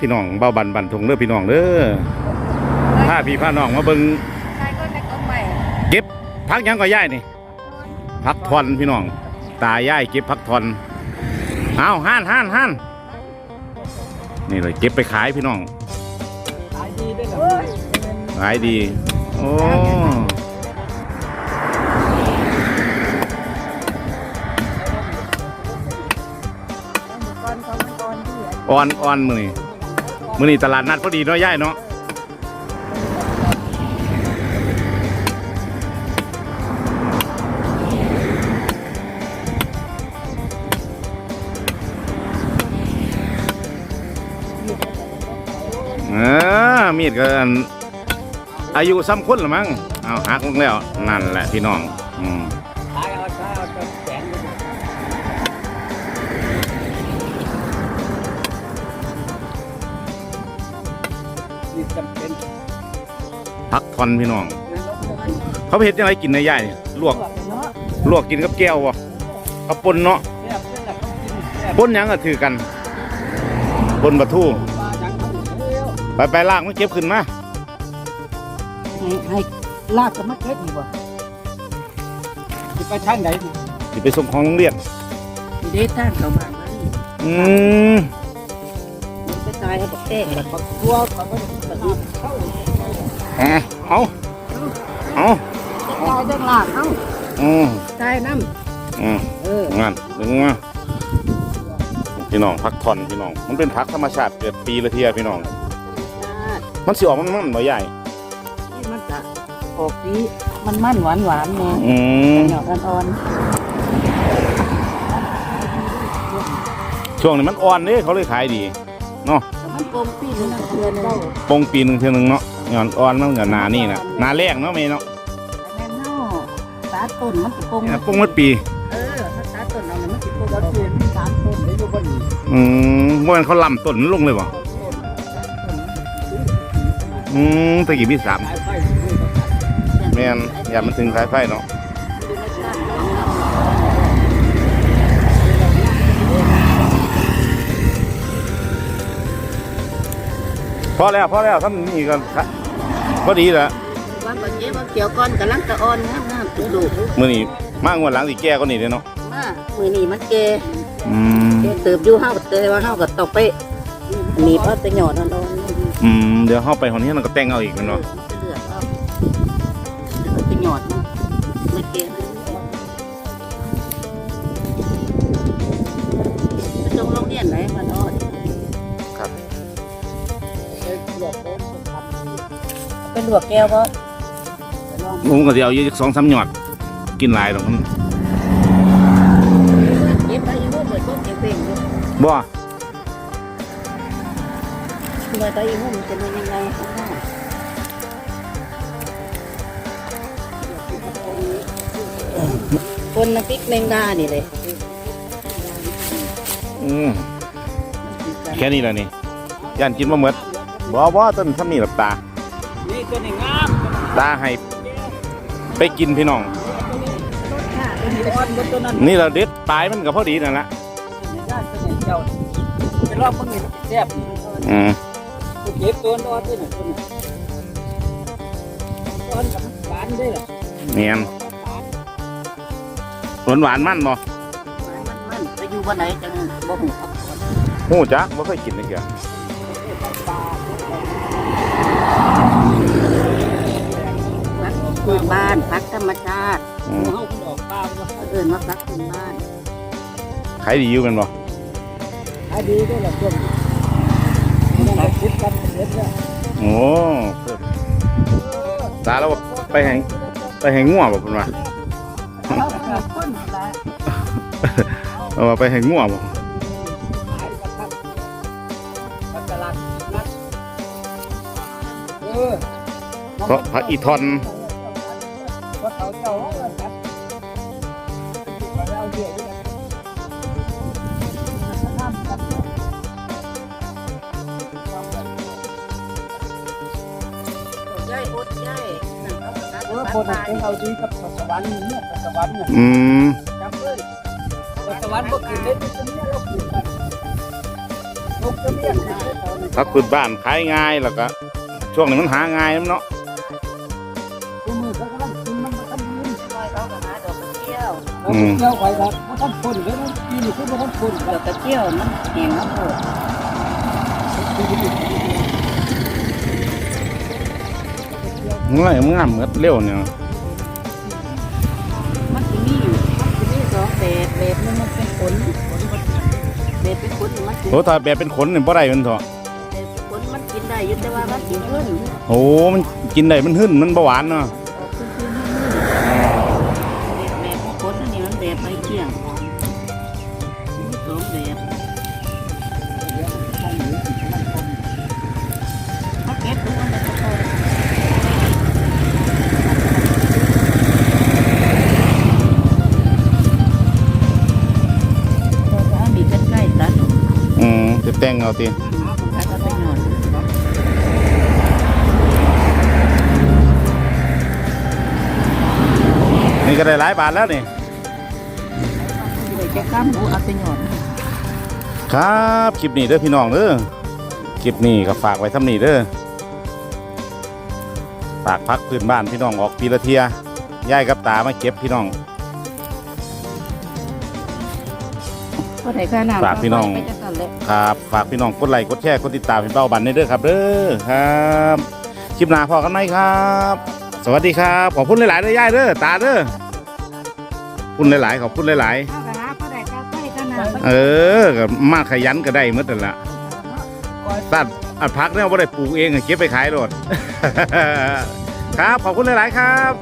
พี่น้องเบาบันบันทงเด้อพี่น้องเด้อพาพี่พาน้องมาเบิ่งก็ในต้นใหม่เก็บพักยังก็ย่ายนี่พักทอนพี่น้อง ตาย่ายเก็บพักทอนเอาห้านห้านห้านนี่เลยเก็บไปขายพี่น้องขายดีด้วยเหรอขายดีโอ้ออนอ่อนอ่อนมือนี่ มือนี่ตลาดนัดพอดีเนาะย่ายเนาะเออมีดก็อันอายุซ้ำคนละมั้งเอาหักลงแล้วนั่นแหละพี่น้อง อืม นี่จำเป็นพักทอนพี่น้อง เขาไปเห็ดยังไงกินในย่ายนี่ลวก เนาะลวกกินกับแก้ววะกับปนเนาะแซ่บเพื่อนละเขากินแซ่บปนหยังก็ถือกันปนบะทูปลาหยังเขาเร็วไปไปลากมันเก็บขึ้นมาให้ให้ลากกับมะเขือดีกว่าจะไปทางไหนนี่สิไปส่งของโรงเรียน เด็ดท่านเขาบ้านมาดิอืมมันไป ตายให้บอกแตกบักตัวเขาไม่ได้กินเข้าอะเอาเอาตายจังหลากเอ้าอืมตายน้อืมำเอองั้นดึงมาพี่น้องพักทอนพี่น้อง มันเป็นพักธรรมชาติเกิดปีละเทียพี่น้อง มันสิออกมันมันบ่ใหญ่นี่มันจะออกสีมันมันหวานหวานๆเนี่ยอืมหยอดอ่อนช่วงนี้มันอ่อนเด้เขาเลยขายดีๆแต่มั นกลมปีนึงนะเดือนเล่าปงปีหนึ่งเท่านึงเนาะงอนอ่อนมันกับนานี่นะนาแรกเนาะเมเนาะแม่นเนาะตาต้นมันจะกลมเนี่ยปงมัดปีเออถ้าตาต้นเอาเนี่ยมันจะกลมเราเปลี่ยนสามต้นได้อยู่บนนี้อืมว่ามันเขาลำต้นมันลงเลยบ่อืมตะกี้พี่สามสายไฟที่นี่ก็ตัดแม่นอย่ามันถึงสายไฟเนาะ อแล้วพอแล้วท่านนี่ก็พอดีแล้วว่าบางเจ๊บางเกี่ยวก้อนกำลังจะอ่อนงามงามตุดูมื้อนี้มางวดหลังสิแก้ก็นี่เด้อเนาะมามือนี่มันเกอืมเกเติบอยู่เฮาก็เตยว่าเฮาก็ตกไปหนีบเอาแต่หยอดอ่อนๆอืมเดี๋ยวเฮาไปหอนนี้เราก็แต่งเอาอีกแม่นเออเนาะมันจะเลือดเอาเอาแต่หยอดมันไม่เกไปตรงโรงเรียนไหนมันอ่อนครับไป หลอกเขาทำเป็นลวกแก้วบ่ผมก็สิเอาอยู่2 3หยอด กินหลายดอกมันเก็บไปอีกบ่เบิดบ่เก็บเองอยู่บ่เมื่อไปอีกบ่มันจะเป็นยังไงข้างหน้าคนน้ำพริกแมงดานี่เลยอืมแค่นี้แหละนี่ย่านกินบ่หมด บ่บ่ต้นซ้ำนี่หลับตา นี่ตัวนี้งามตาให้ไปกินพี่น้อง ตัวนี้อ่อนบนตัวนั้นนี่เราเด็ดปลายมันก็พอดีนั่นละได้ตัวนี้เจ้าเป็นรอบมึงนี่แซ่บอืมเก็บตัวอ่อนด้วยน่ะตัวนี้อ่อนกับหวานด้วยล่ะเนียนหวานหวานมันบ่มันมันไปอยู่วันไหนจังบ่หูครับฮู้จักบ่เคยกินเลยเกี่ย พักพื้นบ้านพักธรรมชาติอืมเฮาเพิ่นออกปลาบ่เขาเอิ้นว่าพักพื้นบ้านขายดีอยู่แม่นบ่ขายดีด้วยล่ะช่วงนี้ยังได้คิดกันเด็ดแล้วโอ้เพิ่มตาแล้วว่าไปแหงไปแหงงัวบ่เพิ่นว่าคนละเอาว่าไปแหงงัวบ่ อเพราะพระอีทอนเพราเขาเจ้าว่าจัดว่าเราเยอะด้วยกันข้ามกันย่ายอดย่ายเออคนที่เขาดีกับสวรรค์เนี่ยสวรรค์เนี่ยอืมจำเลยสวรรค์ก็คือเล่นเป็นเนี่ยเราคือกันลูกจะเรียกนะตอนนี้พักพื้นบ้านขายง่ายแล้วก็ ช่วงนี้มันหาง่ายนำเนาะคู่มือเขากำลังกินมันมาทำยืนซอยเขาก็หาดอกกระเจียวเอาไปเที่ยวไปครับมาทำคนเดี๋ยวมันกินอยู่คือมาทำคนดอกกระเจียวมันแห้งน้ำโพดง่ายมันงามเหมือนเร็วเนี่ยมันสิมีมันสิมีสองแบบแบบนึงมันเป็นขนแบบเป็นขนมันโอ้ถ้าแบบเป็นขนเนี่ยบ่ได้มันเถอะ อยู่แต่ว่ามันสิขึ้นโอ้มันกินได้มันหึ่นมันบ่หวานเนาะออกขึ้นขึ้นแบบแบบขนอันนี้มันแบบใบเชี่ยงมีสองแบบเขาเก็บดูมันจะพอเราจะเอามีกันใกล้ตัด อืมจะแต่งเอาติ นี่ก็ได้หลายบาทแล้วนี่เดี๋ยวจะข้ามหูเอาไปหน่อยครับคลิปนี้เด้อพี่น้องเด้อคลิปนี้ก็ฝากไว้ทำนี่เด้อฝากพักพื้นบ้านพี่น้องออกปีละเทียย่ายกับตามาเก็บพี่น้องก็ได้ค่าน้ำฝากพี่น้องไปจักกันเลยครับฝากพี่น้องกดไลค์กดแชร์กดติดตามพี่เป้าบันได้เด้อครับเด้อครับ คลิปหน้าพอกันไหมครับ สวัสดีครับ ขอบคุณหลายๆเด้อย่ายเด้อตาเด้อขอบคุณหลายๆขอบคุณหลายข้าวกระหาก็ได้ข้าวใกล้ข้าวน้ำๆเออก็มาขยันก็ได้เมื่อแต่นละตัดอัดพักเนี่ยว่าได้ปลูกเองอะเก็บไปขายโลด ครับขอบคุณหลายๆครับ